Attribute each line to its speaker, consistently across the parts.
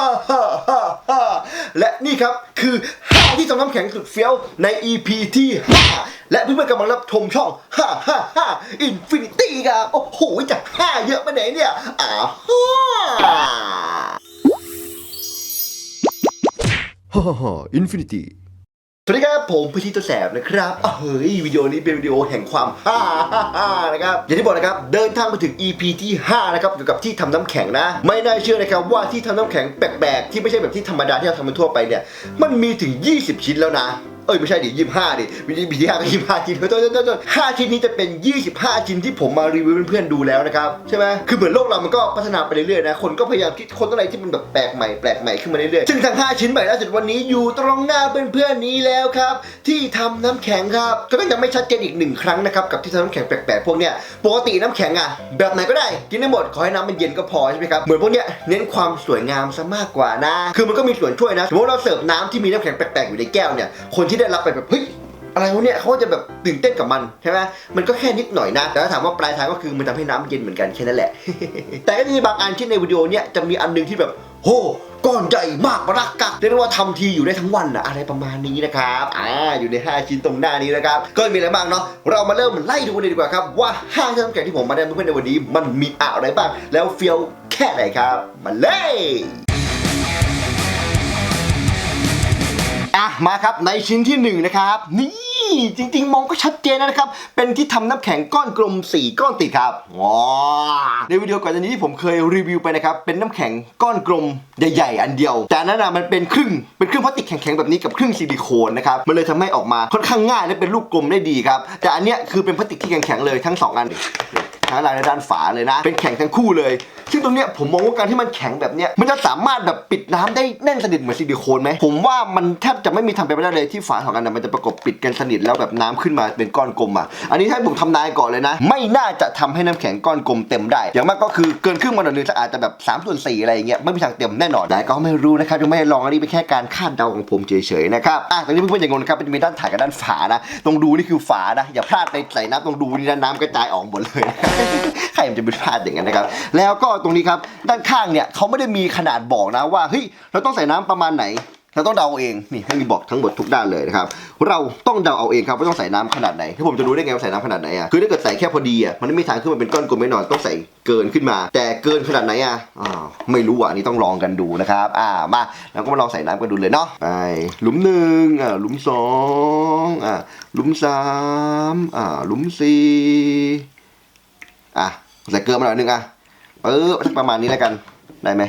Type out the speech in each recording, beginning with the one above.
Speaker 1: ฮ่าฮ่าฮ่าฮ่าและนี่ครับคือห้าที่ทำน้ำแข็งสุดเฟี้ยวใน EP ที่ 5 และเพื่อนๆกำลังรับชมช่องฮ่าฮ่าฮ่าอินฟินิตี้ครับ โอ้โหจากห้าเยอะไปไหนเนี่ยอ่าฮ่าฮ่าฮ่าอินฟินิตี้ สวัสดีครับ ผมพิธีตัวแสบนะครับเฮ้ยวิดีโอนี้เป็นวิดีโอแห่งความฮ่าฮ่าฮ่านะครับอย่างที่บอกนะครับเดินทางมาถึง EP ที่ 5 นะครับเกี่ยวกับที่ทำน้ำแข็งนะ ไม่น่าเชื่อนะครับว่าที่ทำน้ำแข็งแปลกๆ ที่ไม่ใช่แบบที่ธรรมดาที่เราทำกันทั่วไปเนี่ยมันมีถึง 20 ชิ้นแล้วนะ อ้ยไม่ใช่ดิยี่ห้าดิวิธีที่ห้าก็ยี่ห้าชิ้นโทษโทษโทษห้าชิ้นนี้จะเป็น 25 ชิ้นที่ผมมารีวิวเพื่อนๆดูแล้วนะครับใช่ไหมคือเหมือนโลกเรามันก็พัฒนาไปเรื่อยๆนะคนก็พยายามคิดคนอะไรที่มันแบบแปลกใหม่แปลกใหม่ขึ้นมาเรื่อยๆซึ่งทั้ง5ชิ้นใหม่ล่าสุดวันนี้อยู่ตรงหน้าเพื่อนๆนี้แล้วครับ ที่ทำน้ำแข็งครับก็ยังไม่ชัดเจนอีกหนึ่งครั้งนะครับกับที่ทำน้ำแข็งแปลกๆพวกเนี้ยปกติน้ำแข็งอะแบบไหนก็ได้กินได้หมดขอให้น้ำมันเย็นก็พอใช่ไหมครับเหมือนพวกเนี้ยเน้นความสวยงามซะมากกว่านะคือมันก็มีส่วนช่วยนะสมมติเราเสิร์ฟน้ำที่มีน้ำแข็งแปลกๆอยู่ในแก้วเนี่ยคนที่ได้รับไปแบบเฮ้ยอะไรวะเนี่ยเขาจะแบบตื่นเต้นกับมันใช่ไหมมันก็แค่นิดหน่อยนะ แต่ถ้าถามว่าปลายทางก็คือมันทำให้น้ำเย็นเหมือนกันแค่นั้นแหละ แต่ก็มีบางอันที่ในวิดีโอเนี่ยจะมีอันหนึงที่แบบโหก้อนใหญ่มากปรักกักเรียกว่าทำทีอยู่ได้ทั้งวันอะอะไรประมาณนี้นะครับอ่าอยู่ใน 5 ชิ้นตรงหน้านี้นะครับก็มีอะไรบ้างเนาะเรามาเริ่มไล่ดูกันเลยดีกว่าครับว่าห้างน้ำแข็งที่ผมมาแนะนำเพื่อนในวันนี้ มันมีอะไรบ้างแล้วเฟี้ยวแค่ไหนครับ มาเลย อะมาครับในชิ้นที่หนึ่งนะครับนี่จริงๆ มองก็ชัดเจนนะครับ เป็นที่ทำน้ำแข็งก้อนกลม 4 ก้อนติดครับว้าในวิดีโอก่อนหน้านี้ที่ผมเคยรีวิวไปนะครับเป็นน้ำแข็งก้อนกลมใหญ่ ๆ อันเดียว แต่นนั้นนะมันเป็นครึ่งเป็นครึ่งพลาสติกแข็งๆแบบนี้กับครึ่งซิลิโคนนะครับมันเลยทำให้ออกมาค่อนข้างง่ายและเป็นลูกกลมได้ดีครับแต่อันเนี้ยคือเป็นพลาสติกที่แข็งๆเลยทั้งสองอัน ทั้งลายในด้านฝาเลยนะ เป็นแข็งทั้งคู่เลย ซึ่งตรงเนี้ยผมมองว่าการที่มันแข็งแบบเนี้ยมันจะสามารถแบบปิดน้ำได้แน่นสนิทเหมือนซิลิโคนไหมผมว่ามันแทบจะไม่มีทางไปนไม่ได้เลยที่ฝาของอันนั้นมันจะประกบปิดกันสนิทแล้วแบบน้ำขึ้นมาเป็นก้อนกลมอะอันนี้ถ้าผมทำนายก่อนเลยนะ ไม่น่าจะทำให้น้ำแข็งก้อนกลมเต็มได้ อย่างมากก็คือเกินครึ่งมาหน่อยนึงถ้าอาจจะแบบ3ส่วน4อะไรอย่างเงี้ยไม่มีทางเต็มแน่นอนแต่ก็ไม่รู้นะครับยังไม่ได้ลองอันนี้เป็นแค่การคาดเดาของผมเฉยๆนะครับอะตรงนี้เพื่อนๆอย่างงงนะครับมันจะมีด้านถ่ายกับด้านฝานะตรงดูนี่คือฝานะอย่าพลาดไปใส่น้ำตรงดูนี่นะน้ำกระจายออกหมดเลยใครมันจะไปพลาดอย่างนั้นนะครับ แล้วก็ตรงนี้ครับด้านข้างเนี่ยเขาไม่ได้มีขนาดบอกนะว่าเฮ้ยเราต้องใส่น้ำประมาณไหนเราต้องเดาเอาเองนี่ให้มีบอกทั้งหมดทุกด้านเลยนะครับเราต้องเดาเอาเองครับว่าต้องใส่น้ำขนาดไหนที่ผมจะรู้ได้ไงว่าใส่น้ำขนาดไหนอะคือถ้าเกิดใส่แค่พอดีอะมันไม่มีทางขึ้นมาเป็นก้อนกลมแน่นอนต้องใส่เกินขึ้นมา แต่เกินขนาดไหนอะอ้าวไม่รู้อะอันนี้ต้องลองกันดูนะครับ อ่ามาเราก็มาลองใส่น้ำกันดูเลยเนาะไปหลุมหนึ่งอ่าหลุมสองอ่าหลุมสามอ่าหลุมสี่ อะใส่เกลือมาหน่อยนึงอะปึ๊บประมาณนี้แล้วกันได้ไหม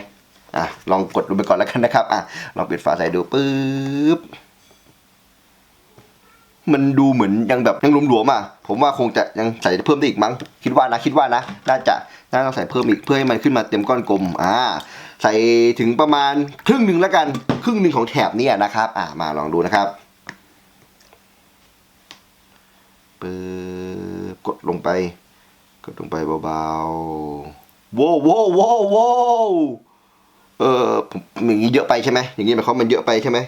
Speaker 1: อะลองกดดูไปก่อนแล้วกันนะครับอะลองปิดฝาใส่ดูปึ๊บมันดูเหมือนยังแบบยังหลวมๆอะผมว่าคงจะยังใส่เพิ่มได้อีกมั้งคิดว่านะคิดว่านะน่าจะน่าต้องใส่เพิ่มอีกเพื่อให้มันขึ้นมาเต็มก้อนกลมอ่าใส่ถึงประมาณครึ่งหนึ่งแล้วกัน ครึ่งหนึ่งของแถบนี้นะครับ อ่ามาลองดูนะครับปึ๊บกดลงไป กดลงไปเบาๆโว้วโว้วโว้วโว้เออผมอย่างนี้เยอะไปใช่ไหมอย่างนี้หมายความมันเยอะไปใช่ไหม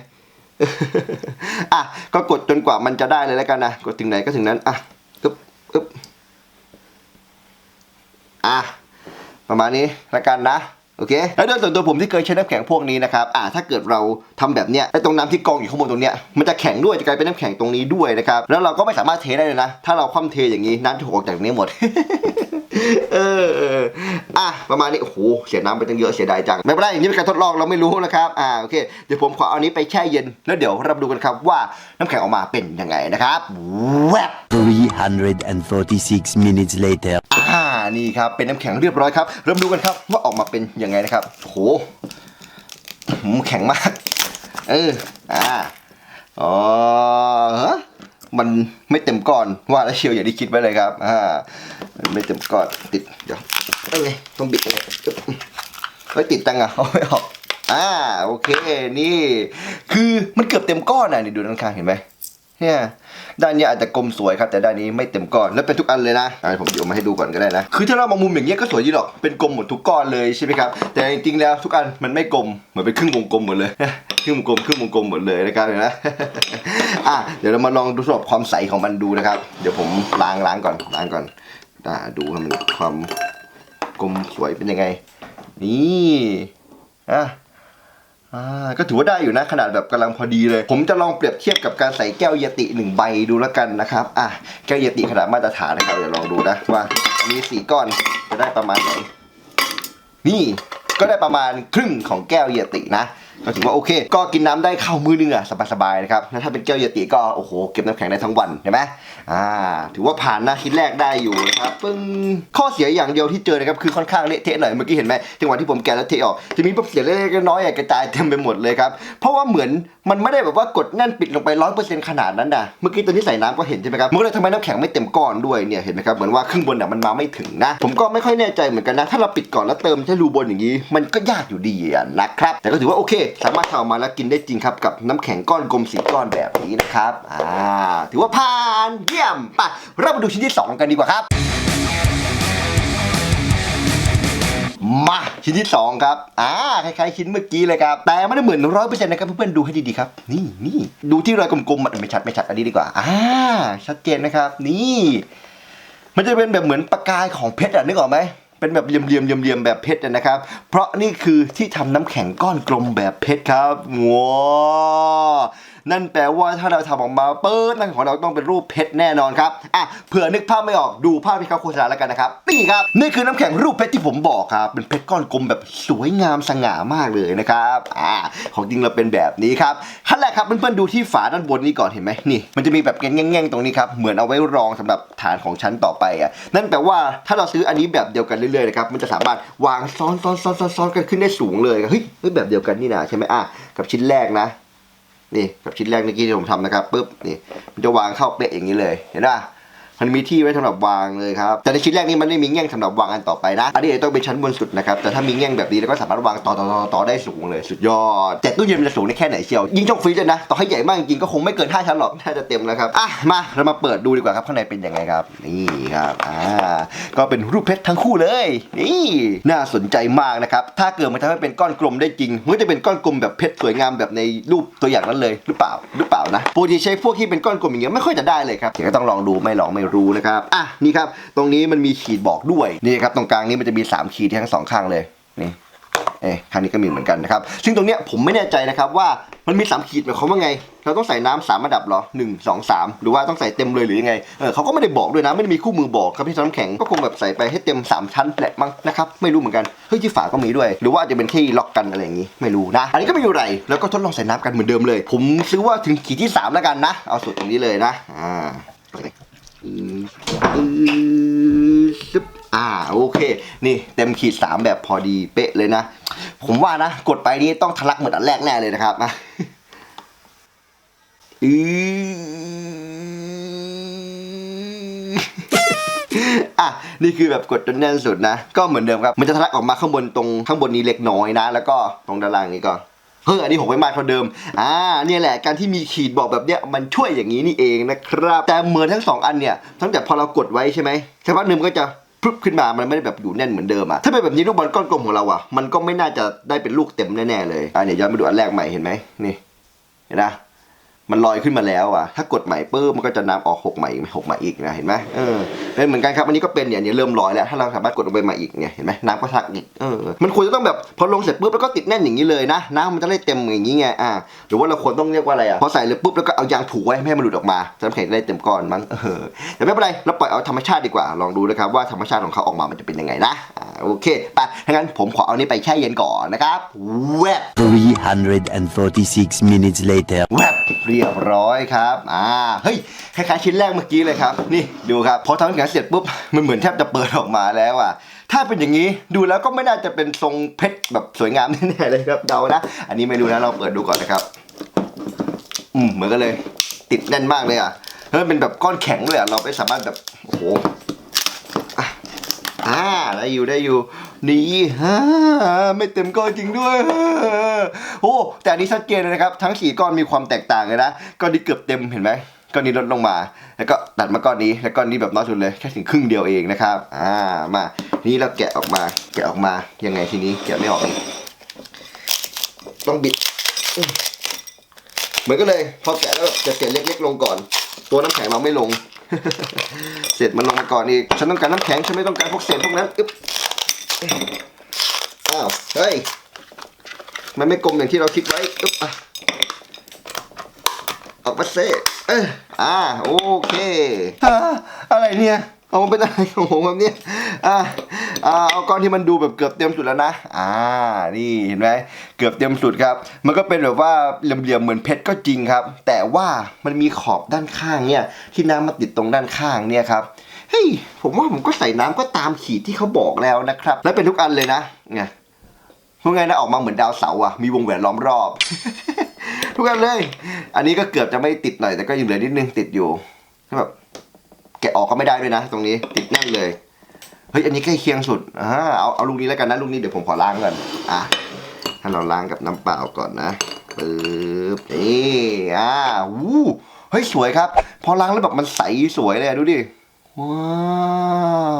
Speaker 1: อะก็กดจนกว่ามันจะได้เลยแล้วกันนะกดถึงไหนก็ถึงนั้นอะอึ๊บอึ๊บอะประมาณนี้แล้วกันนะ อเคแล้วโดยส่วนตัวผมที่เคยใช้น้ำแข็งพวกนี้นะครับอะถ้าเกิดเราทำแบบเนี้ยไอ้ตรงน้ำที่กองอยู่ข้างบนตรงเนี้ยมันจะแข็งด้วยจะกลายเป็นน้ำแข็งตรงนี้ด้วยนะครับแล้วเราก็ไม่สามารถเทได้เลยนะ ถ้าเราคว่ำเทอย่างนี้น้ำจะออกจากนี้หมดเออเอออะประมาณนี้โอ้โหเสียน้ำไปตั้งเยอะเสียดายจังไม่เป็นไรนี่เป็นการทดลองเราไม่รู้นะครับอ่าโอเคเดี๋ยวผมขอเอานี้ไปแช่เย็น แล้วเดี๋ยวเราดูกันครับว่าน้ำแข็งออกมาเป็นยังไงนะครับแวบ
Speaker 2: 346 minutes later.
Speaker 1: อ่านี่ครับเป็นน้ำแข็งเรียบร้อยครับเริ่มดูกันครับว่าออกมาเป็นยังไงไงนะครับโหแข็งมาก เออ อ่า อ๋อมันไม่เต็มก้อนว่าแล้วเชียวอย่างที่คิดไว้เลยครับ อ่า ไม่เต็มก้อนติด เดี๋ยวเอ้ยไงต้องบิดยังไงอึ๊บเฮ้ยติดจังอะเอาไม่ออก อ่า โอเค นี่ คือมันเกือบเต็มก้อนอะนี่ดูด้านข้างเห็นไหม เนี่ยด้านนี้อาจจะกลมสวยครับ แต่ด้านนี้ไม่เต็มก้อนแล้วเป็นทุกอันเลยนะอ่าผมเดี๋ยวมาให้ดูก่อนก็ได้นะ คือถ้าเรามองมุมอย่างเงี้ยก็สวยดีหรอกเป็นกลมหมดทุกก้อนเลยใช่ไหมครับแต่จริงๆแล้วทุกอันมันไม่กลมเหมือนเป็นครึ่งวงกลมหมดเลยครึ่งวงกลมครึ่งวงกลมหมดเลยนะครับเห็นไหมอะเดี๋ยวเรามาลองดูสอบความใสของมันดูนะครับ เดี๋ยวผมล้างล้างก่อนล้างก่อนอ่าดูให้มันความกลมสวยเป็นยังไง นี่อะ อ่าก็ถือว่าได้อยู่นะขนาดแบบกำลังพอดีเลย ผมจะลองเปรียบเทียบกับการใส่แก้วเยติหนึ่งใบดูแล้วกันนะครับอะแก้วเยติขนาดมาตรฐานนะครับเดี๋ยวลองดูนะว่ามีสีก้อนจะได้ประมาณไหนนี่ก็ได้ประมาณครึ่งของแก้วเยตินะ ก็ถือว่าโอเค ก็กินน้ำได้เข้ามือนึงอะสบายๆนะครับแล้วถ้าเป็นแก้วเยติก็โอ้โหเก็บน้ำแข็งได้ทั้งวันเห็นไหมอ่า ถือว่าผ่านหนะคิดแรกได้อยู่นะครับปึ้งข้อเสียอย่างเดียวที่เจอนะครับคือค่อนข้างเละเทะหน่อยเมื่อกี้เห็นไหมจังหวะที่ผมแกะแล้วเทออกจะมีพวกเสียเล็กๆน้อยๆกระจายเต็มไปหมดเลยครับเพราะว่าเหมือนมันไม่ได้แบบว่ากดแน่นปิดลงไปร้อยเปอร์เซ็นต์ขนาดนั้นนะเมื่อกี้ตอนที่ใส่น้ำก็เห็นใช่ไหมครับมันก็เลยทำให้น้ำแข็งไม่เต็มก้อนด้วยเนี่ยเห็นไหมครับเหมือนว่าครึ่งบนน่ะมันมาไม่ถึงนะ ผมก็ไม่ค่อยแน่ใจเหมือนกันนะ ถ้าเราปิดก่อนแล้วเติมแค่รูบนอย่างนี้ มันก็ยากอยู่ดีนะครับแต่ก็ถือว่าโอเคสามารถทำออกมาแล้วกินได้จริงครับกับน้ำแข็งก้อนกลมสีก้อนแบบนี้นะครับอ่าถือว่าผ่านเยี่ยมไปเรามาดูชิ้นที่สองกันดีกว่าครับ มาชิ้นที่สองครับอ่าคล้ายๆชิ้นเมื่อกี้เลยครับ แต่ไม่ได้เหมือนร้อยเปอร์เซ็นต์นะครับเพื่อนๆดูให้ดีๆครับ นี่นี่ดูที่รอยกลมๆมันไม่ชัดไม่ชัดอันนี้ดีกว่าอ่าชัดเจนนะครับ นี่ มันจะเป็นแบบเหมือนประกายของเพชรอะนึกออกไหม เป็นแบบเหลี่ยมๆเหลี่ยมๆแบบเพชรนะครับ เพราะนี่คือที่ทำน้ำแข็งก้อนกลมแบบเพชรครับว้าว นั่นแปลว่าถ้าเราทำออกมาเปิดนั่นของเราต้องเป็นรูปเพชรแน่นอนครับอะเผื่อนึกภาพไม่ออกดูภาพที่เขาโฆษณาแล้วกันนะครับนี่ครับนี่คือน้ำแข็งรูปเพชรที่ผมบอกครับเป็นเพชรก้อนกลมแบบสวยงามสง่ามากเลยนะครับอ่าของจริงเราเป็นแบบนี้ครับขั้นแรกครับเพื่อนๆดูที่ฝาด้านบนนี้ก่อนเห็นไหมนี่ มันจะมีแบบแง่งๆตรงนี้ครับเหมือนเอาไว้รองสำหรับฐานของชั้นต่อไปอะนั่นแปลว่าถ้าเราซื้ออันนี้แบบเดียวกันเรื่อยๆนะครับมันจะสามารถวางซ้อนซ้อนซ้อนซ้อนกันขึ้นได้สูงเลยเฮ้ยแบบเดียวกันนี่นะใช่ไหมอะกับชิ้นแรกนะ นี่กับชิ้นแรกเมื่อกี้ที่ผมทำนะครับปุ๊บนี่มันจะวางเข้าเป๊ะอย่างนี้เลยเห็นป่ะ มันมีที่ไว้สำหรับวางเลยครับแต่ในชิ้นแรกนี้มันไม่มีแง่งสำหรับวางอันต่อไปนะอันนี้ต้องเป็นชั้นบนสุดนะครับแต่ถ้ามีแง่งแบบนี้แล้วก็สามารถวางต่อต่อต่อต่อได้สูงเลยสุดยอดแต่ตู้เย็นมันจะสูงได้แค่ไหนเชียวยิ่งช่องฟรีซเลยนะต่อให้ใหญ่มากจริงก็คงไม่เกิน5ชั้นหรอกน่าจะเต็มแล้วครับอะมาเรามาเปิดดูดีกว่าครับข้างในเป็นยังไงครับนี่ครับอ่าก็เป็นรูปเพชรทั้งคู่เลย นี่น่าสนใจมากนะครับถ้าเกิดมันทำให้เป็นก้อนกลมได้จริงมันจะเป็นก้อนกลมแบบเพชรสวยงามแบบในรูปตัวอย่างนั้นเลยหรือเปล่าหรือเปล่านะปกติใช้พวกที่เป็นก้อนกลมอย่างเงี้ยไม่ค่อยจะได้เลยครับเดี๋ยวก็ต้องลองดูไม่ลองไม่รู้นะครับ อะนี่ครับ ตรงนี้มันมีขีดบอกด้วย นี่ครับตรงกลางนี้มันจะมีสามขีดที่ทั้งสองข้างเลยนี่เอ๊ข้างนี้ก็มีเหมือนกันนะครับ ซึ่งตรงเนี้ยผมไม่แน่ใจนะครับว่ามันมีสามขีดหมายความว่าไง เราต้องใส่น้ำสามระดับเหรอหนึ่งสองสามหรือว่าต้องใส่เต็มเลยหรือยังไง เออเขาก็ไม่ได้บอกด้วยนะไม่ได้มีคู่มือบอกครับที่น้ำแข็งก็คงแบบใส่ไปให้เต็มสามชั้นแหละมั้งนะครับไม่รู้เหมือนกัน เฮ้ยที่ฝาก็มีด้วย หรือว่าอาจจะเป็นที่ล็อกกันอะไรอย่างงี้ไม่รู้นะ อันนี้ก็ไม่อยู่ไร แล้วก็ทดลองใส่น้ำกันเหมือนเดิมเลย ผมซื้อว่าถึงขีดที่สามแล้วกันนะ เอาสุดตรงนี้เลยนะ อ่าอืมอืม ซึบอ่าโอเค นี่เต็มขีดสามแบบพอดีเป๊ะเลยนะ ผมว่านะ กดไปนี่ต้องทะลักเหมือนอันแรกแน่เลยนะครับนะอืออะนี่คือแบบกดจนแน่นสุดนะ ก็เหมือนเดิมครับ มันจะทะลักออกมาข้างบนตรงข้างบนนี้เล็กน้อยนะ แล้วก็ตรงด้านล่างนี้ก็ เฮ้ยอันนี้หกไม่มากเท่าเดิม อ่า เนี่ยแหละ การที่มีขีดบอกแบบเนี้ย มันช่วยอย่างนี้นี่เองนะครับ แต่เหมือนทั้งสองอันเนี่ย ตั้งแต่พอเรากดไว้ใช่ไหมสักพักหนึ่งมันก็จะพรึบขึ้นมา มันไม่ได้แบบอยู่แน่นเหมือนเดิมอะถ้าเป็นแบบนี้ลูกบอลก้อนกลมของเราอะมันก็ไม่น่าจะได้เป็นลูกเต็มแน่ๆเลย อ่าเนี่ยย้อนไปดูอันแรกใหม่เห็นไหมนี่ เห็นนะ มันลอยขึ้นมาแล้วอะถ้ากดใหม่ปุ๊บมันก็จะน้ำออกหกใหม่หกใหม่อีกนะเห็นไหมเออเป็นเหมือนกันครับอันนี้ก็เป็นเนี่ยเนี่ยเริ่มลอยแล้ว ถ้าเราสามารถกดลงไปใหม่อีกเนี่ยเห็นไหมน้ำก็ทักอีกเออมันควรจะต้องแบบพอลงเสร็จปุ๊บแล้วก็ติดแน่นอย่างนี้เลยนะน้ำมันจะได้เต็มอย่างนี้ไงอ่าหรือว่าเราควรต้องเรียกว่าอะไรอะพอใส่เลยปุ๊บแล้วก็เอายางผูกไว้ไม่ให้มันหลุดออกมาจะน้ำแข็งจะได้เต็มก้อนมั้งเออแต่ไม่เป็นไรเราปล่อยเอาธรรมชาติดีกว่าลองดูนะครับว่าธรรมชาติของเขาออกมามันจะเป็นยังไงนะอ่าโอเคไปถ้างั้นผมขอเอานี้ไปแช่เย็นก่อนนะครับแวบ
Speaker 2: 346 minutes later.
Speaker 1: แวบเรียบร้อยครับอ่าเฮ้ยคล้ายๆชิ้นแรกเมื่อกี้เลยครับ นี่ดูครับพอทำน้ำแข็งเสร็จปุ๊บมันเหมือนแทบจะเปิดออกมาแล้วอะถ้าเป็นอย่างนี้ดูแล้วก็ไม่น่าจะเป็นทรงเพชรแบบสวยงามแน่ๆเลยครับเดานะ อันนี้ไม่รู้นะเราเปิดดูก่อนนะครับ อืมเหมือนกันเลย ติดแน่นมากเลยอะเฮ้ยเป็นแบบก้อนแข็งเลยอะเราไม่สามารถแบบโอ้โห อ่าได้อยู่ได้อยู่นี่ฮ่าไม่เต็มก้อนจริงด้วยโอ้แต่อันนี้ชัดเจนเลยนะครับ ทั้งสี่ก้อนมีความแตกต่างเลยนะก้อนนี้เกือบเต็มเห็นไหมก้อนนี้ลดลงมา แล้วก็ตัดมาก้อนนี้ แล้วก้อนนี้แบบน้อยสุดเลยแค่ถึงครึ่งเดียวเองนะครับ อ่ามานี่เราแกะออกมา แกะออกมายังไงทีนี้แกะไม่ออกอีกต้องบิดเหมือนกันเลย พอแกะแล้วจะเศษเล็กๆลงก่อน ตัวน้ำแข็งเราไม่ลง เศษมันลงมาก่อนอีก ฉันต้องการน้ำแข็ง ฉันไม่ต้องการพวกเศษพวกนั้น อึ๊บ อ้าว เฮ้ย มันไม่กลมอย่างที่เราคิดไว้ อึ๊บอะออกมาเซ่เอออ่า โอเคอ่าอะไรเนี่ย เอามันเป็นอะไรของผมแบบเนี้ยอ่าอ่าเอาก้อนที่มันดูแบบเกือบเต็มสุดแล้วนะ อ่า นี่เห็นไหมเกือบเต็มสุดครับ มันก็เป็นแบบว่าเหลี่ยมๆเหมือนเพชรก็จริงครับ แต่ว่ามันมีขอบด้านข้างเนี่ยที่น้ำมาติดตรงด้านข้างเนี่ยครับเฮ้ยผมว่าผมก็ใส่น้ำก็ตามขีดที่เขาบอกแล้วนะครับ และเป็นทุกอันเลยนะไงพวกไงนะออกมาเหมือนดาวเสาร์อะมีวงแหวนล้อมรอบ ทุกอันเลย อันนี้ก็เกือบจะไม่ติดหน่อยแต่ก็ยังเหลือนิดนึงติดอยู่แบบ แกะออกก็ไม่ได้ด้วยนะ ตรงนี้ติดแน่นเลยเฮ้ยอันนี้ใกล้เคียงสุดอ่าเอาเอาลูกนี้แล้วกันนะลูกนี้เดี๋ยวผมขอล้างก่อนอะให้เราล้างกับน้ำเปล่าก่อนนะปึ๊บนี่อ่าวู้เฮ้ยสวยครับ พอล้างแล้วแบบมันใสสวยเลยดูดิว้า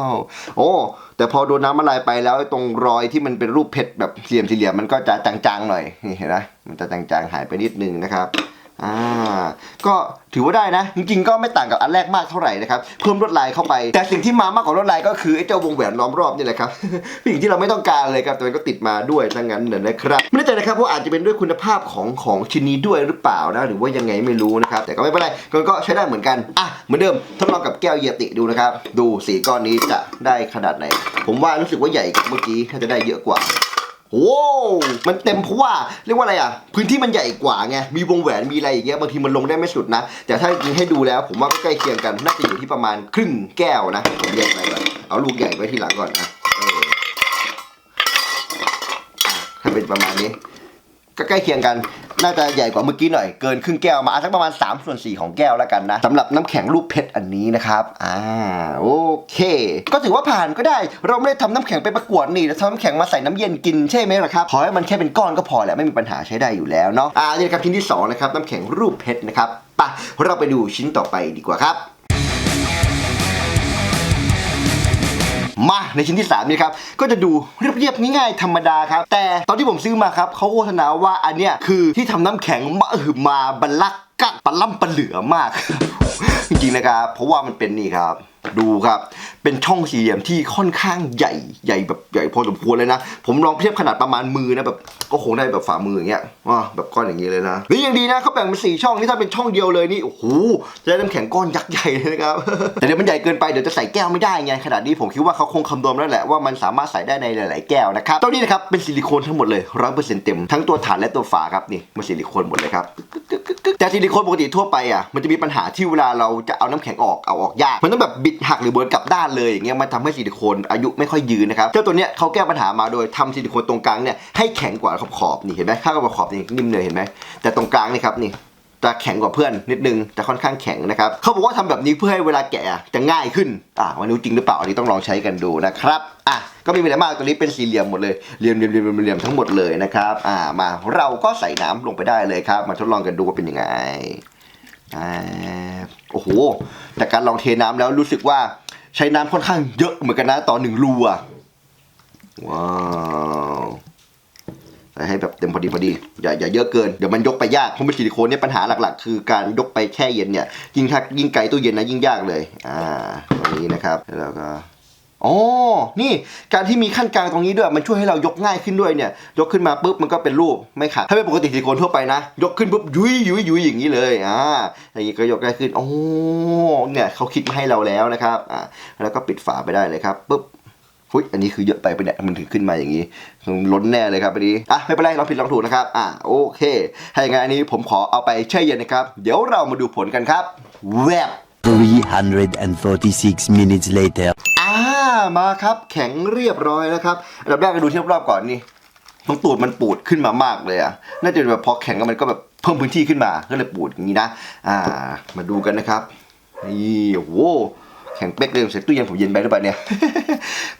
Speaker 1: วโอ้แต่พอโดนน้ำละลายไปแล้วตรงรอยที่มันเป็นรูปเพชรแบบสี่เหลี่ยมสี่เหลี่ยมมันก็จะจางๆหน่อยนี่เห็นไหมมันจะจางๆหายไปนิดนึงนะครับ อ่าก็ถือว่าได้นะ จริงๆก็ไม่ต่างกับอันแรกมากเท่าไหร่นะครับเพิ่มลวดลายเข้าไป แต่สิ่งที่มามากกว่าลวดลายก็คือไอ้เจ้าวงแหวนล้อมรอบนี่แหละครับสิ่งที่เราไม่ต้องการเลยครับแต่มันก็ติดมาด้วยทั้งนั้นเลยนะครับไม่แน่ใจนะครับว่าอาจจะเป็นด้วยคุณภาพของของชิ้นนี้ด้วยหรือเปล่านะหรือว่ายังไงไม่รู้นะครับแต่ก็ไม่เป็นไรก็ก็ใช้ได้เหมือนกันอะเหมือนเดิมทดลองกับแก้วเยติดูนะครับดูสีก้อนนี้จะได้ขนาดไหน ผมว่ารู้สึกว่าใหญ่กว่าเมื่อกี้น่าจะได้เยอะกว่า โอ้มันเต็มเพราะว่าเรียกว่าอะไรอะ พื้นที่มันใหญ่กว่าไง มีวงแหวนมีอะไรอย่างเงี้ยบางทีมันลงได้ไม่สุดนะ แต่ถ้าจริงให้ดูแล้ว ผมว่าก็ใกล้เคียงกัน น่าจะอยู่ที่ประมาณครึ่งแก้วนะผมแยกไปก่อนเอาลูกใหญ่ไว้ทีหลังก่อนนะถ้าเป็นประมาณนี้ ก็ใกล้เคียงกัน น่าจะใหญ่กว่าเมื่อกี้หน่อย เกินครึ่งแก้วมาอะสักประมาณ3ส่วน4ของแก้วแล้วกันนะสำหรับน้ำแข็งรูปเพชรอันนี้นะครับ อ่า โอเค ก็ถือว่าผ่านก็ได้ เราไม่ได้ทำน้ำแข็งไปประกวดนี่แต่ทำน้ำแข็งมาใส่น้ำเย็นกินใช่ไหมล่ะครับ ขอให้มันแค่เป็นก้อนก็พอแหละ ไม่มีปัญหาใช้ได้อยู่แล้วเนาะ อ่านี่นะครับชิ้นที่สองนะครับ น้ำแข็งรูปเพชรนะครับปะเราไปดูชิ้นต่อไปดีกว่าครับ มาในชิ้นที่3นี่ครับก็จะดูเรียบๆง่ายๆธรรมดาครับ แต่ตอนที่ผมซื้อมาครับเขาโฆษณาว่าอันเนี้ยคือที่ทำน้ำแข็งมาหือมาบรรลักกะปลล่ำปลาเหลือมาก จริงๆนะครับ เพราะว่ามันเป็นนี่ครับ ดูครับ เป็นช่องสี่เหลี่ยมที่ค่อนข้างใหญ่ใหญ่แบบใหญ่พอสมควรเลยนะ ผมลองเทียบขนาดประมาณมือนะแบบก็คงได้แบบฝ่ามืออย่างเงี้ยว้าแบบก้อนอย่างงี้เลยนะนี่ยังดีนะเขาแบ่งเป็นสี่ช่องนี่ถ้าเป็นช่องเดียวเลยนี่โอ้โหจะได้น้ำแข็งก้อนยักษ์ใหญ่เลยนะครับแต่เดี๋ยวมันใหญ่เกินไปเดี๋ยวจะใส่แก้วไม่ได้ไงขนาดนี้ผมคิดว่าเขาคงคำนวณแล้วแหละว่ามันสามารถใส่ได้ในหลาย ๆ แก้วนะครับตัวนี้นะครับเป็นซิลิโคนทั้งหมดเลยร้อยเปอร์เซ็นต์เต็มทั้งตัวฐานและตัวฝาครับนี่มันซิลิโคนหมดเลยครับแต่ซิลิโคนปกติทั่วไปอะมันจะมีปัญหาที่เวลาเราจะเอาน้ำแข็งออกเอาออกยากมันต้องแบบบิดหักหรือเบิร์นกลับด้านเลยอย่างเงี้ยมันทำให้ซิลิโคนอายุไม่ค่อยยืนนะครับเจ้าตัวเนี้ยเขาแก้ปัญหามาโดยทำซิลิโคนตรงกลางเนี่ยให้แข็งกว่าขอบขอบนี่เห็นไหมข้างกับขอบนี่นิ่มเลยเห็นไหมแต่ตรงกลางนี่ครับนี่จะแข็งกว่าเพื่อนนิดนึงจะค่อนข้างแข็งนะครับเขาบอกว่าทำแบบนี้เพื่อให้เวลาแกะจะง่ายขึ้นอ่าวันนี้จริงหรือเปล่าอันนี้ต้องลองใช้กันดูนะครับอะก็ไม่มีอะไรมากตัวนี้เป็นสี่เหลี่ยมหมดเลยเหลี่ยมเหลี่ยมเหลี่ยมเหลี่ยมทั้งหมดเลยนะครับอ่ามาเราก็ใส่น้ำลงไปได้เลยครับ มาทดลองกันดูว่าเป็นยังไง โอ้โหจากการลองเทน้ำแล้วรู้สึกว่าใช้น้ำค่อนข้างเยอะเหมือนกันนะต่อหนึ่งรูอะว้าวใส่ให้แบบเต็มพอดีพอดีอย่าอย่าเยอะเกินเดี๋ยวมันยกไปยากเพราะเป็นซิลิโคนเนี่ยปัญหาหลักๆ คือการยกไปแช่เย็นเนี่ยยิ่งถ้ายิ่งไกลตู้เย็นนะยิ่งยากเลย อ่าตรงนี้นะครับแล้วก็ อ๋อ นี่การที่มีขั้นกลางตรงนี้ด้วย มันช่วยให้เรายกง่ายขึ้นด้วยเนี่ย ยกขึ้นมาปุ๊บมันก็เป็นรูปไม่ขาดถ้าเป็นปกติซิลิโคนทั่วไปนะ ยกขึ้นปุ๊บยุยยุยยุยอย่างนี้เลยอ่าอย่างนี้ก็ยกได้ขึ้นโอ้เนี่ยเขาคิดมาให้เราแล้วนะครับอ่าแล้วก็ปิดฝาไปได้เลยครับปุ๊บหุ้ยอันนี้คือเยอะไปไปเนี่ยมันถึงขึ้นมาอย่างนี้ล้นแน่เลยครับอันนี้อะไม่เป็นไรลองผิดลองถูกนะครับอะโอเคถ้าอย่างนั้นอันนี้ผมขอเอาไปแช่เย็นนะครับเดี๋ยวเรามาดูผลกันครับแวบ
Speaker 2: 346 minutes later.
Speaker 1: อ่ามาครับ แข็งเรียบร้อยนะครับอันดับแรกก็ดูที่รอบๆก่อนนี่ตรงตูดมันปูดขึ้นมามากเลยอะน่าจะแบบพอแข็งแล้วมันก็แบบเพิ่มพื้นที่ขึ้นมาก็เลยปูดอย่างนี้นะ อ่า มาดูกันนะครับนี่โอ้โห แข็งเป๊กเลยเสร็จตู้เย็นผมเย็นไปหรือเปล่าเนี่ย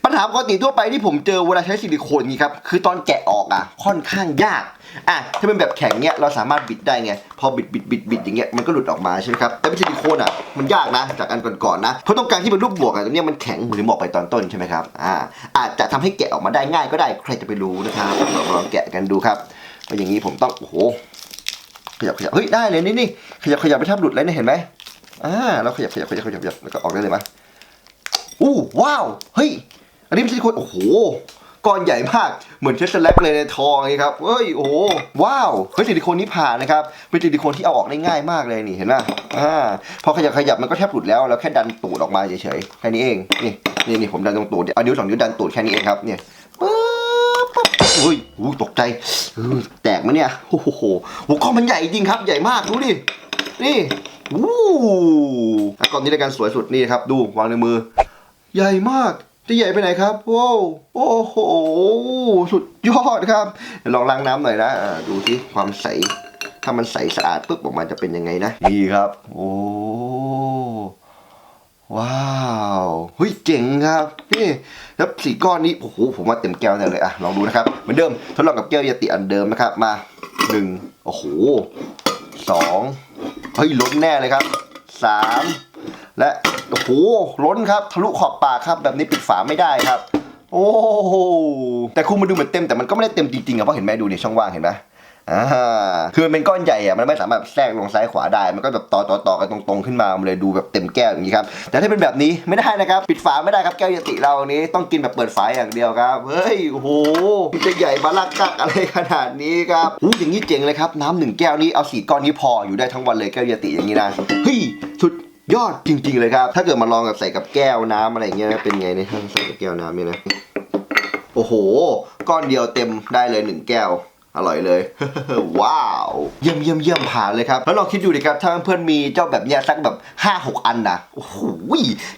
Speaker 1: ปัญหาปกติทั่วไปที่ผมเจอเวลาใช้ซิลิโคนนี้ครับ คือตอนแกะออกอะค่อนข้างยาก อะถ้าเป็นแบบแข็งเนี้ยเราสามารถบิดได้ไง พอบิดบิดบิดบิดอย่างเงี้ยมันก็หลุดออกมาใช่ไหมครับ แต่เป็นซิลิโคนอะมันยากนะ จากอันก่อนๆนะ เพราะตรงกางที่เป็นรูปบวกอะตรงเนี้ยมันแข็งเหมือนที่บอกไปตอนต้นใช่ไหมครับ อ่าอาจจะทำให้แกะออกมาได้ง่ายก็ได้ ใครจะไปรู้นะครับเราลองแกะกันดูครับว่าอย่างนี้ผมต้องโอ้โหขยับขยับเฮ้ยได้เลยนี่นี่ขยับขยับไปทับหลุดเลยนี่ยเห็นไหม อ่าเราขยับขยับขยับขยับขยับแล้วก็ออกได้เลยมั้ยอู้ว้าวเฮ้ยอันนี้เป็นซิลิโคนโอ้โหก้อนใหญ่มากเหมือนเชสแลกเลยในทองนี่ครับเฮ้ยโอ้โหว้าวเฮ้ยซิลิโคนนี้ผ่านนะครับเป็นซิลิโคนที่เอาออกได้ง่ายมากเลยนี่เห็นไหมอ่าพอขยับขยับมันก็แทบหลุดแล้วแล้วแค่ดันตูดออกมาเฉยๆแค่นี้เองนี่นี่นี่ผมดันตรงตูดเอานิ้วสองนิ้วดันตูดแค่นี้เองครับเนี่ยปึ๊บปึ๊บอุ้ยอู้ตกใจแตกไหมเนี่ยโอ้โหโหก้อนมันใหญ่จริงครับใหญ่มากดูดินี่ วู้อะก่อนนี้รายการสวยสุดนี่ครับ ดูวางในมือ ใหญ่มากจะใหญ่ไปไหนครับว้าวโอ้โห สุดยอดครับลองล้างน้ำหน่อยนะดูที่ความใส ถ้ามันใสสะอาดปุ๊บออกมาจะเป็นยังไงนะนี่ครับ โอ้ว้าวเฮ้ยเจ๋งครับนี่แล้วสีก้อนนี้โอ้โหผมว่าเต็มแก้วแน่เลยอะลองดูนะครับเหมือนเดิมทดลองกับแก้วยาติอันเดิมนะครับมาหนึ่งโอ้โห สองเฮ้ยล้นแน่เลยครับสามและโอ้โหล้นครับทะลุขอบปากครับ แบบนี้ปิดฝาไม่ได้ครับ โอ้โหแต่คุณมาดูเหมือนเต็มแต่มันก็ไม่ได้เต็มจริงๆอะเพราะเห็นไหมดูเนี่ยช่องว่างเห็นไหม อ่าคือมันเป็นก้อนใหญ่อะมันไม่สามารถแทรกลงซ้ายขวาได้ มันก็แบบต่อต่อต่อกันตรงๆขึ้นมา มันเลยดูแบบเต็มแก้วอย่างนี้ครับ แต่ถ้าเป็นแบบนี้ไม่ได้นะครับ ปิดฝาไม่ได้ครับ แก้วยาติเราอันนี้ต้องกินแบบเปิดฝาอย่างเดียวครับ เฮ้ย โอ้โหมันจะใหญ่บาลักกักอะไรขนาดนี้ครับอู้อย่างนี้เจ๋งเลยครับ น้ำหนึ่งแก้วนี้เอาสีก้อนนี้พออยู่ได้ทั้งวันเลยแก้วยาติอย่างนี้นะ เฮ้ย สุดยอดจริง ๆเลยครับ ถ้าเกิดมาลองกับใส่กับแก้วน้ำอะไรเงี้ยเป็นไงเนี่ยใส่กับแก้วน้ำเนี่ยนะ โอ้โห ก้อนเดียวเต็มได้เลยหนึ่งแก้ว อร่อยเลย ว้าว เยี่ยมเยี่ยมเยี่ยมผ่านเลยครับ แล้วลองคิดดูดิครับ ถ้าเพื่อนมีเจ้าแบบเนี้ยสักแบบห้าหกอันนะโอ้โห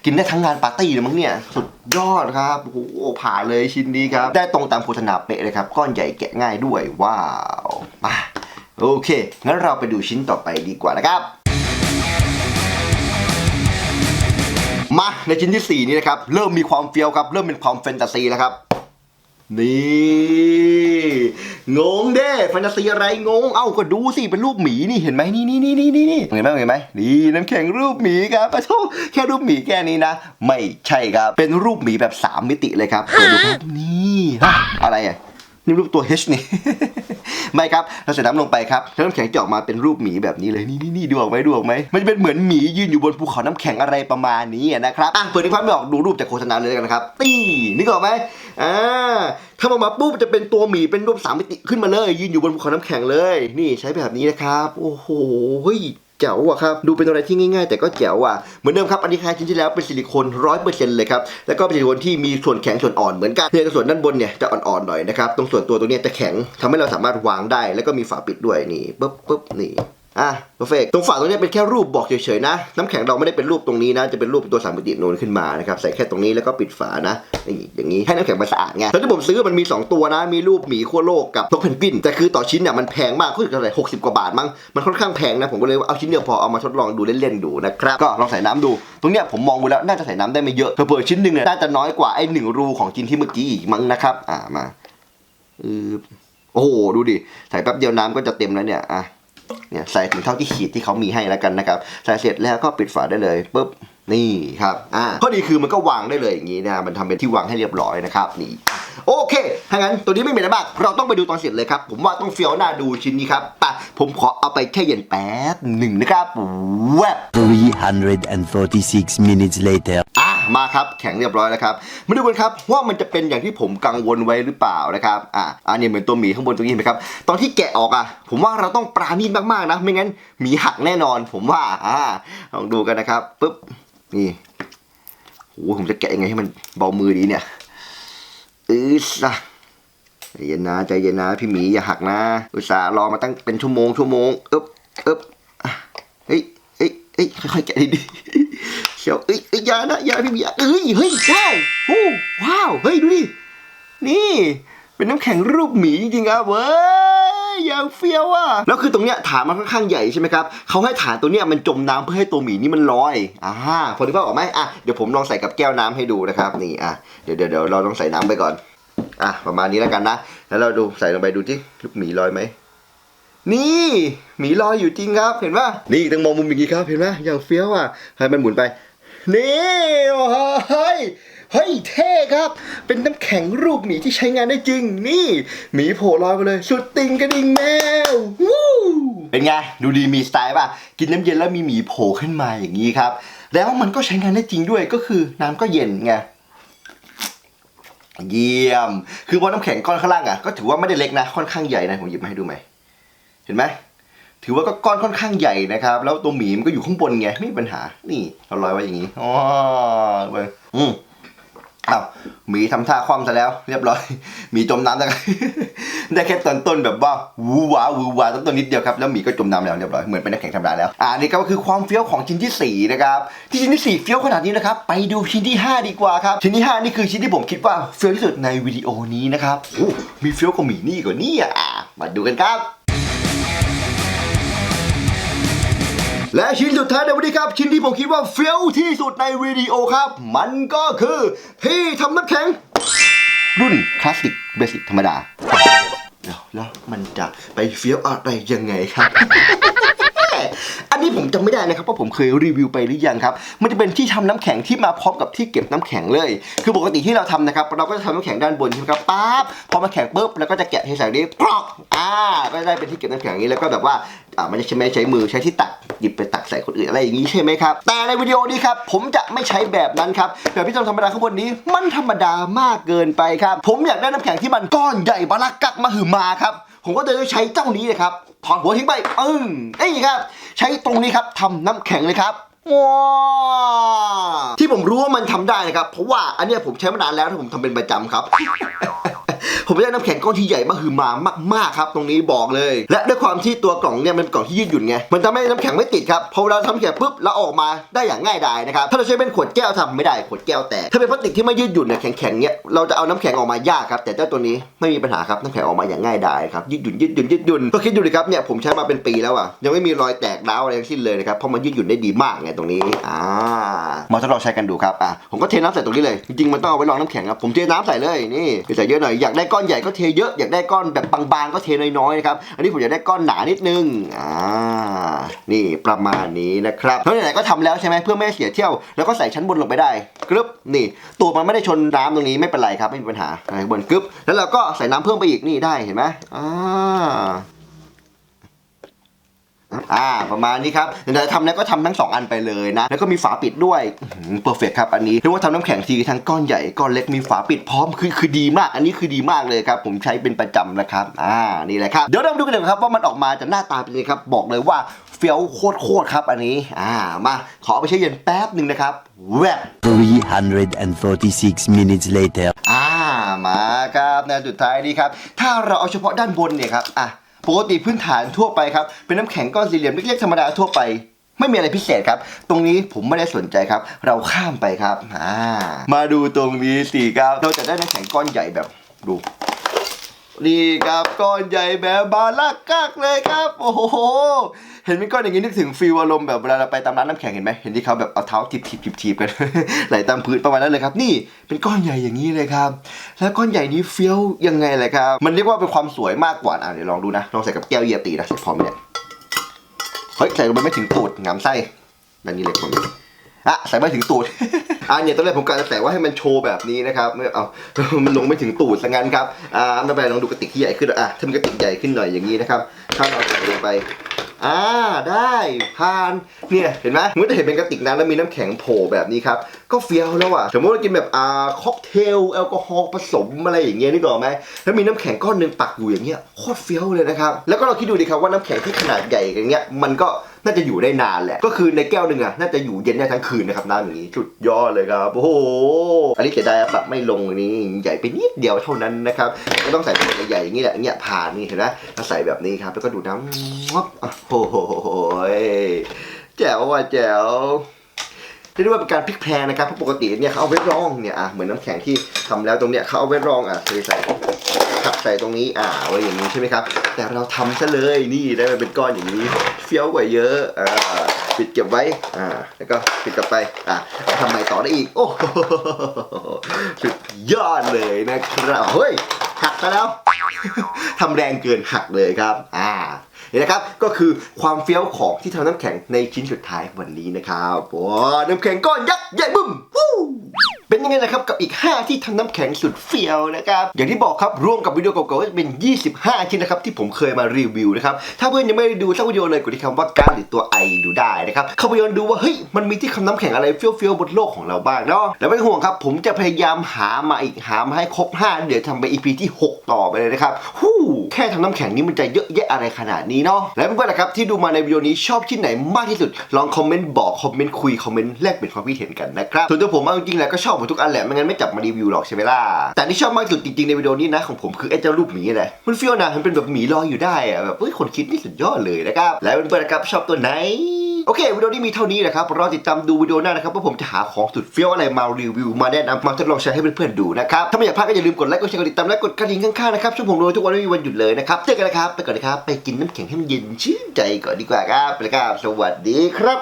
Speaker 1: กินได้ทั้งงานปาร์ตี้เลยมั้งเนี่ย สุดยอดครับโอ้โหผ่านเลยชิ้นนี้ครับ ได้ตรงตามโฆษณาเป๊ะเลยครับ ก้อนใหญ่แกะง่ายด้วย ว้าว มา โอเค งั้นเราไปดูชิ้นต่อไปดีกว่านะครับมาในชิ้นที่ 4 นี้นะครับ เริ่มมีความเฟี้ยวครับ เริ่มเป็นความแฟนตาซีแล้วครับ นี่งงเด้แฟนตาซีอะไรงง เอ้าก็ดูสิเป็นรูปหมีนี่เห็นไหมนี่นี่นี่นี่นี่เห็นไหมเห็นไหมนี่น้ำแข็งรูปหมีครับอะโทแค่รูปหมีแค่นี้นะ ไม่ใช่ครับ เป็นรูปหมีแบบ 3 มิติเลยครับเปิดดูครับนี่ฮะอะไรอะ นี่รูปตัว H นี่ ไม่ครับ เราใส่น้ำลงไปครับแล้วน้ำแข็งจะออกมาเป็นรูปหมีแบบนี้เลย นี่นี่นี่ดูออกไหมดูออกไหมมันจะเป็นเหมือนหมียืนอยู่บนภูเขาน้ำแข็งอะไรประมาณนี้นะครับ อะเปิดที่พันไม่ออกดูรูปจากโฆษณาเลยกันนะครับตีนึกออกไหมอ่าถ้ามามาปุ๊บจะเป็นตัวหมีเป็นรูปสามมิติขึ้นมาเลย ยืนอยู่บนภูเขาน้ำแข็งเลย นี่ใช้แบบนี้นะครับ โอ้โห แจ๋วอะครับ ดูเป็นอะไรที่ง่ายๆ แต่ก็แจ๋วอะเหมือนเดิมครับ อันนี้คล้ายชิ้นที่แล้วเป็นซิลิโคนร้อยเปอร์เซ็นต์เลยครับ แล้วก็เป็นซิลิโคนที่มีส่วนแข็งส่วนอ่อนเหมือนกันเพียงแต่ส่วนด้านบนเนี่ยจะอ่อนๆหน่อยนะครับ ตรงส่วนตัวตรงนี้จะแข็งทำให้เราสามารถวางได้ แล้วก็มีฝาปิดด้วยนี่ปึ๊บปึ๊บนี่ อะเพอร์เฟกตรงฝาตรงนี้เป็นแค่รูปบอกเฉยๆนะ น้ำแข็งเราไม่ได้เป็นรูปตรงนี้นะ จะเป็นรูปตัวสามมิตินูนขึ้นมานะครับ ใส่แค่ตรงนี้แล้วก็ปิดฝานะนี่อย่างนี้ให้น้ำแข็งมันสะอาดไงแล้วที่ผมซื้อมันมี 2 ตัวนะ มีรูปหมีขั้วโลกกับนกเพนกวิน แต่คือต่อชิ้นเนี่ยมันแพงมากคือเท่าไหร่หกสิบกว่าบาทมั้ง มันค่อนข้างแพงนะ ผมก็เลยเอาชิ้นเดียวพอเอามาทดลองดูเล่นๆดูนะครับ ก็ลองใส่น้ำดู ตรงเนี้ยผมมองดูแล้วน่าจะใส่น้ำได้ไม่เยอะเผื่อชิ้นหนึ่งเนี่ยน่าจะน้อยกว่าไอ้หนึ่งรูของชิ้นที่เมื่อกี้อีกมั้งนะครับอ่ามาอือโอ้โหดูดิใส่แป๊บเดียวน้ำก็จะเต็มแล้วเนี่ยอะ เนี่ยใส่ถึงเท่าที่ขีดที่เขามีให้แล้วกันนะครับใส่เสร็จแล้วก็ปิดฝาได้เลยปุ๊บนี่ครับอ่าข้อดีคือมันก็วางได้เลยอย่างนี้นะมันทำเป็นที่วางให้เรียบร้อยนะครับนี่โอเค ถ้างั้นตัวนี้ไม่มีอะไรมาก เราต้องไปดูตอนเสร็จเลยครับ ผมว่าต้องเฟี้ยวหน้าดูชิ้นนี้ครับไปผมขอเอาไปแค่เย็นแป๊บหนึ่งนะครับแวบ
Speaker 2: 346 minutes later.
Speaker 1: อะมาครับแข็งเรียบร้อยแล้วครับมาดูกันครับว่ามันจะเป็นอย่างที่ผมกังวลไว้หรือเปล่านะครับอะอันนี้เหมือนตัวหมีข้างบนตรงนี้เห็นไหมครับตอนที่แกะออกอะผมว่าเราต้องปราณีตมากๆนะ ไม่งั้นหมีหักแน่นอน ผมว่าอ่าลองดูกันนะครับปุ๊บนี่โหผมจะแกะยังไงให้มันเบามือดีเนี่ยอือซะ ใจเย็นนะใจเย็นนะพี่หมีอย่าหักนะ อุตส่าห์รอมาตั้งเป็นชั่วโมงชั่วโมงอึ๊บอึ๊บเฮ้ยเฮ้ยเฮ้ยค่อยๆแกะดีๆเชียวเอ้ยเอ้ยยานะยาพี่เบีเอ้ยเฮ้ยได้โอ้ว้าวเฮ้ยดูดินี่เป็นน้ำแข็งรูปหมีจริงๆครับเว้ยอย่างเฟี้ยวอะแล้วคือตรงเนี้ยฐานมันค่อนข้างใหญ่ใช่ไหมครับเขาให้ฐานตัวเนี้ยมันจมน้ำเพื่อให้ตัวหมีนี่มันลอยอ่าพอที่พ่อบอกไหมอะเดี๋ยวผมลองใส่กับแก้วน้ำให้ดูนะครับนี่อะเดี๋ยวเดี๋ยวเราลองใส่น้ำไปก่อน อะประมาณนี้แล้วกันนะ แล้วเราดูใส่ลงไปดูที่ลูกหมีลอยไหม นี่หมีลอยอยู่จริงครับ เห็นปะนี่ต้องมองมุมอย่างนี้ครับ เห็นปะอย่างเฟี้ยวอะ ให้มันหมุนไป นี่โอ้โหเฮ้ยเฮ้ยเท่ครับ เป็นน้ำแข็งรูปหมีที่ใช้งานได้จริง นี่หมีโผล่ลอยไปเลย สุดติงกระดิ่งแมววู้เป็นไง ดูดีมีสไตล์ป่ะ กินน้ำเย็นแล้วมีหมีโผล่ขึ้นมาอย่างนี้ครับ แล้วมันก็ใช้งานได้จริงด้วยก็คือน้ำก็เย็นไง เยี่ยม คือพอน้ำแข็งก้อนข้างล่างอะก็ถือว่าไม่ได้เล็กนะ ค่อนข้างใหญ่นะผมหยิบมาให้ดูไหม เห็นไหมถือว่าก็ก้อนค่อนข้างใหญ่นะครับ แล้วตัวหมีมันก็อยู่ข้างบนไงไม่มีปัญหา นี่เราลอยไว้อย่างนี้อ๋อเว้ยอืม อ้าวหมีทำท่าคว่ำซะแล้ว เรียบร้อยหมีจมน้ำแล้วได้แค่ตอนต้นแบบว่าวูวาวูว้าต้นต้นนิดเดียวครับแล้วหมีก็จมน้ำแล้วเรียบร้อยเหมือนเป็นน้ำแข็งธรรมดาแล้วอ่านี่ก็คือความเฟี้ยวของชิ้นที่สี่นะครับ ที่ชิ้นที่สี่เฟี้ยวขนาดนี้นะครับ ไปดูชิ้นที่ห้าดีกว่าครับ ชิ้นที่ห้านี่คือชิ้นที่ผมคิดว่าเฟี้ยวที่สุดในวิดีโอนี้นะครับโอ้มีเฟี้ยวกว่าหมีนี่กว่านี่อะมาดูกันครับ และชิ้นสุดท้ายในวันนี้ครับ ชิ้นที่ผมคิดว่าเฟี้ยวที่สุดในวิดีโอครับ มันก็คือที่ทำน้ำแข็ง รุ่นคลาสสิกเบสิกธรรมดา แล้วแล้วมันจะไปเฟี้ยวอะไรยังไงครับอันนี้ผม จำไม่ได้นะครับว่าผมเคยรีวิวไปหรือยังครับ มันจะเป็นที่ทำน้ำแข็งที่มาพร้อมกับที่เก็บน้ำแข็งเลย คือปกติที่เราทำนะครับ เราก็จะทำน้ำแข็งด้านบนใช่ไหมครับปั๊บ พอมาแข็งปุ๊บเราก็จะแกะเทใส่นี้ปลอก อ่า ก็ได้เป็นที่เก็บน้ำแข็งอย่างนี้แล้วก็แบบว่าอ่ามันจะใช้ไม่ใช้มือใช้ที่ตักหยิบไปตักใส่คนอื่นอะไรอย่างนี้ใช่ไหมครับ แต่ในวิดีโอนี้ครับผมจะไม่ใช้แบบนั้นครับแบบที่ทำธรรมดาข้างบนนี้มันธรรมดามากเกินไปครับ ผมอยากได้น้ำแข็งที่มันก้อนใหญ่บาลักกักมาหือมาครับ ผมก็เลยใช้เจ้านี้เลยครับถอนหัวทิ้งไปปึ้งนี่ครับ ใช้ตรงนี้ครับทำน้ำแข็งเลยครับว้าที่ผมรู้ว่ามันทำได้นะครับ เพราะว่าอันเนี้ยผมใช้มานานแล้วที่ผมทำเป็นประจำครับ ผมได้น้ำแข็งก้อนที่ใหญ่มากคือมามากๆครับ ตรงนี้บอกเลย และด้วยความที่ตัวกล่องเนี่ยมันเป็นกล่องที่ยืดหยุ่นไงมันทำให้น้ำแข็งไม่ติดครับพอเวลาทำแข็งปุ๊บแล้วออกมาได้อย่างง่ายดายนะครับถ้าเราใช้เป็นขวดแก้วทำไม่ได้ขวดแก้วแตกถ้าเป็นพลาสติกที่ไม่ยืดหยุ่นเนี่ยแข็งๆเนี่ยเราจะเอาน้ำแข็งออกมายากครับแต่เจ้าตัวนี้ไม่มีปัญหาครับน้ำแข็งออกมาอย่างง่ายดายครับยืดหยุ่นยืดหยุ่นยืดหยุ่นก็คิดดูดิครับเนี่ยผมใช้มาเป็นปีแล้วอะยังไม่มีรอยแตกร้าวอะไรทั้งสิ้นเลยนะครับเพราะมันยืดหยุ่นได้ดีมากไงตรงนี้อ่ามาทดลองใช้กันดูครับอะผมก็เทน้ำใส่ตรงนี้เลยจริงๆมันต้องเอาไว้รองน้ำแข็งครับผมเทน้ำใส่เลยนี่ใส่เยอะหน่อยอยากได้ก้อนใหญ่ก็เทเยอะ อยากได้ก้อนแบบบางๆก็เทน้อยๆนะครับอันนี้ผมอยากได้ก้อนหนานิดนึงอ่านี่ประมาณนี้นะครับแล้วไหนๆก็ทำแล้วใช่ไหมเพื่อไม่ให้เสียเที่ยวแล้วก็ใส่ชั้นบนลงไปได้กรึบนี่ตัวมันไม่ได้ชนน้ำตรงนี้ไม่เป็นไรครับไม่มีปัญหาใส่บนกรึบแล้วเราก็ใส่น้ำเพิ่มไปอีกนี่ได้เห็นไหมอ่า อ่าประมาณนี้ครับเดี๋ยวทำแล้วก็ทำทั้งสองอันไปเลยนะ แล้วก็มีฝาปิดด้วยเพอร์เฟกครับอันนี้เรียกว่าทำน้ำแข็งทีทั้งก้อนใหญ่ก้อนเล็กมีฝาปิดพร้อมคือคือดีมาก อันนี้คือดีมากเลยครับ ผมใช้เป็นประจำนะครับ อ่านี่แหละครับเดี๋ยวเรามาดูกันเลยครับว่ามันออกมาจะหน้าตาเป็นยังไงครับ บอกเลยว่าเฟี้ยวโคตรโคตรๆครับอันนี้ อ่า มา ขอเอาไปใช้เย็นแป๊บหนึ่งนะครับแวบ
Speaker 2: 346 minutes later.
Speaker 1: อ่า มาครับในสุดท้ายนี้ครับ ถ้าเราเอาเฉพาะด้านบนเนี่ยครับ อะ ปกติพื้นฐานทั่วไปครับ เป็นน้ำแข็งก้อนสี่เหลี่ยมเล็กๆธรรมดาทั่วไป ไม่มีอะไรพิเศษครับ ตรงนี้ผมไม่ได้สนใจครับ เราข้ามไปครับามาดูตรงนี้สิครับ เราจะได้น้ำแข็งก้อนใหญ่แบบดู นี่ครับก้อนใหญ่แบบบาลักกักเลยครับ โอ้โห เห็นเป็นก้อนอย่างนี้นึกถึงฟีลอารมณ์แบบเวลาเราไปตามร้านน้ำแข็งเห็นไหมเห็นที่เขาแบบเอาเท้าทิบทิบทิบทิบกัน ไหลตามพื้นประมาณนั้นเลยครับ นี่เป็นก้อนใหญ่อย่างนี้เลยครับ แล้วก้อนใหญ่นี้เฟี้ยวยังไงเลยครับ มันเรียกว่าเป็นความสวยมากกว่าอะเดี๋ยวลองดูนะลองใส่กับแก้วเยียตีนะใส่พร้อมเนี่ยเฮ้ยใส่ลงไปไม่ถึงตูดงามไส้แบบนี้เลยผมอะใส่ไม่ถึงตูดอ่าเนี่ยตอนแรกผมกะจะแต่ว่าให้มันโชว์แบบนี้นะครับไม่เอา มันลงไม่ถึงตูดซะงั้นครับอ่าไม่เป็นไรลองดูกระติกที่ใหญ่ขึ้นอะถ้ามันกระติกใหญ่ขึ้นหน่อยอย่างนี้นะครับถ้าเราใส่ลงไปอ่าได้ผ่านเนี่ยเห็นไหมเมื่อเห็นเป็นกระติกน้ำแล้วมีน้ำแข็งโผล่แบบนี้ครับก็เฟี้ยวแล้วอะสมมติเรากินแบบอ่าค็อกเทลแอลกอฮอล์ผสมอะไรอย่างเงี้ยนึกออกไหมแล้วมีน้ำแข็งก้อนหนึ่งปักอยู่อย่างเงี้ยโคตรเฟี้ยวเลยนะครับแล้วก็เราคิดดูดิครับว่าน้ำแข็งที่ขนาดใหญ่อย่างเงี้ยมันก็น่าจะอยู่ได้นานแหละก็คือในแก้วหนึ่งอะน่าจะอยู่เย็นได้ทั้งคืนนะครับน้ำอย่างนี้สุดยอดเลยครับ โอ้โห อันนี้เสียดายครับปรับไม่ลงนนี้ใหญ่ไปนิดเดียวเท่านั้นนะครับ ก็ต้องใส่ถุงใหญ่ๆอย่างนี้แหละอย่างเงี้ยผ่านนี่เห็นไหมถ้าใส่แบบนี้ครับ แล้วก็ดูน้ำงบโอ้โหแจ๋วว่ะแจ๋วเรียกว่าเป็นการพลิกแพลงนะครับเพราะปกติเนี่ยเขาเอาไว้รองเนี่ยอะเหมือนน้ำแข็งที่ทำแล้วตรงเนี้ยเขาเอาไว้รองอะเทใส่ขับใส่ตรงนี้อ่าไว้อย่างนี้ใช่ไหมครับ แต่เราทำซะเลยนี่ได้มาเป็นก้อนอย่างนี้เฟี้ยวกว่าเยอะอ่า ปิดเก็บไว้ อ่า แล้วก็ปิดกลับไป อ่าทำใหม่ต่อได้อีก โอ้โหสุดยอดเลยนะครับ เฮ้ย หักไปแล้ว ทำแรงเกินหักเลยครับ อ่า นี่นะครับก็คือความเฟี้ยวของที่ทำน้ำแข็งในชิ้นสุดท้ายวันนี้นะครับว้าน้ำแข็งก้อนยักษ์ใหญ่บึ้มวู้เป็นยังไงนะครับกับอีก 5 ที่ทำน้ำแข็งสุดเฟี้ยวนะครับอย่างที่บอกครับร่วมกับวิดีโอเก่าๆก็จะเป็น 25 ชิ้นนะครับที่ผมเคยมารีวิวนะครับถ้าเพื่อนยังไม่ได้ดูสักวิดีโอเลยกดที่คำว่าการหรือตัวไอดูได้นะครับเข้าไปย้อนดูว่าเฮ้ยมันมีที่ทำน้ำแข็งอะไรเฟี้ยวๆบนโลกของเราบ้างเนาะแล้วไม่ต้องห่วงครับ ผมจะพยายามหามาอีกหามาให้ครบ 5 เดี๋ยวทำไป EP ที่ 6 ต่อไปเลยนะครับฮู้แค่ทำน้ำแข็งนี้มันจะเยอะแยะอะไรขนาดนี้เนาะแล้วเพื่อนๆนะครับที่ดูมาในวิดีโอนี้ชอบชิ้นไหนมากที่สุด ลองคอมเมนต์บอกคอมเมนต์คุยคอมเมนต์แลกเปลี่ยนความคิดเห็นกันนะครับส่วนตัวผมเอาจริงๆแล้วก็ชอบหมดทุกอันแหละไม่งั้นไม่จับมารีวิวหรอกใช่ไหมล่ะแต่ที่ชอบมากที่สุดจริงๆในวิดีโอนี้นะของผมคือไอ้เจ้ารูปหมีแหละมันเฟี้ยวนะมันเป็นแบบหมีลอยอยู่ได้อะแบบเฮ้ยคนคิดนี่สุดยอดเลยนะครับแล้วเพื่อนๆนะครับชอบตัวไหน โอเควิดีโอนี้มีเท่านี้นะครับรอติดตามดูวิดีโอหน้านะครับว่าผมจะหาของสุดเฟี้ยวอะไรมารีวิวมาแนะนำมาทดลองใช้ให้เพื่อนๆดูนะครับถ้าไม่อยากพลาดก็อย่าลืมกดไลค์กดแชร์กดติดตามและกดกระดิ่งข้างๆนะครับช่วงผมด้วยทุกวันไม่มีวันหยุดเลยนะครับเจอกันนะครับไปก่อนนะครับไปกินน้ำแข็งให้มันเย็นชื่นใจก่อนดีกว่าครับไปเลยครับสวัสดีครับ